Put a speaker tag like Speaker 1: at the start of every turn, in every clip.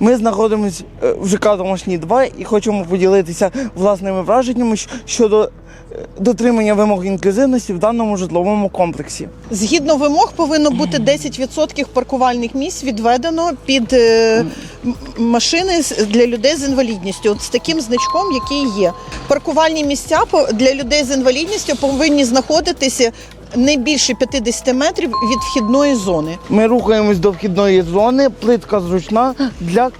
Speaker 1: Ми знаходимося е, в ЖК Домашній 2 і хочемо поділитися власними враженнями щодо е, дотримання вимог інклюзивності в даному житловому комплексі.
Speaker 2: Згідно вимог, повинно бути 10% паркувальних місць відведено під е, машини для людей з інвалідністю, от з таким значком, який є. Паркувальні місця для людей з інвалідністю повинні знаходитися не більше 50 метрів від вхідної зони.
Speaker 1: Ми рухаємось до вхідної зони, плитка зручна для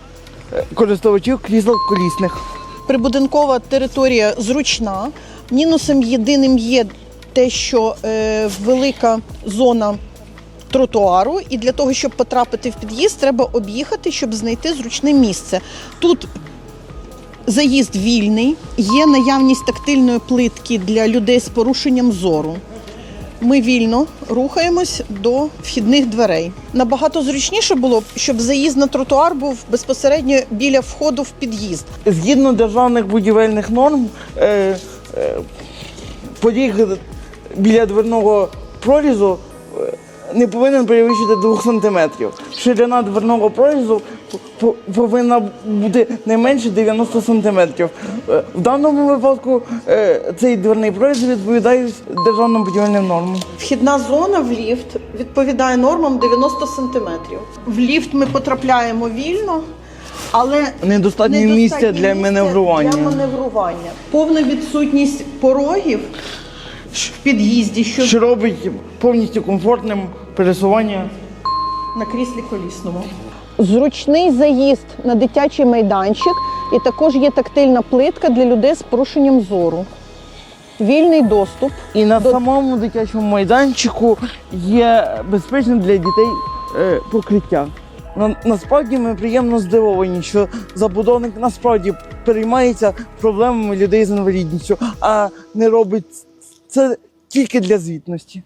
Speaker 1: е, користувачів крісел колісних.
Speaker 2: Прибудинкова територія зручна. Мінусом єдиним є те, що е, велика зона тротуару, і для того, щоб потрапити в під'їзд, треба об'їхати, щоб знайти зручне місце. Тут заїзд вільний, є наявність тактильної плитки для людей з порушенням зору. Ми вільно рухаємось до вхідних дверей. Набагато зручніше було б, щоб заїзд на тротуар був безпосередньо біля входу в під'їзд.
Speaker 1: Згідно державних будівельних норм, е, е, поріг біля дверного прорізу е, не повинен перевищити 2 см. Ширина дверного прорізу повинна бути не менше 90 см. Е, В даному випадку е, цей дверний проріз відповідає державним будівельним нормам.
Speaker 2: Вхідна зона в ліфт відповідає нормам 90 сантиметрів. В ліфт ми потрапляємо вільно, але
Speaker 1: Недостатньо місця для маневрування.
Speaker 2: Для маневрування. Повна відсутність порогів в під'їзді, що
Speaker 1: Що робить повністю комфортним пересування
Speaker 2: на кріслі колісному. Зручний заїзд на дитячий майданчик, і також є тактильна плитка для людей з порушенням зору. Вільний доступ.
Speaker 1: І на
Speaker 2: До-
Speaker 1: самому дитячому майданчику є безпечне для дітей е, покриття. На, насправді ми приємно здивовані, що забудовник насправді переймається проблемами людей з інвалідністю, а не робить це тільки для звітності.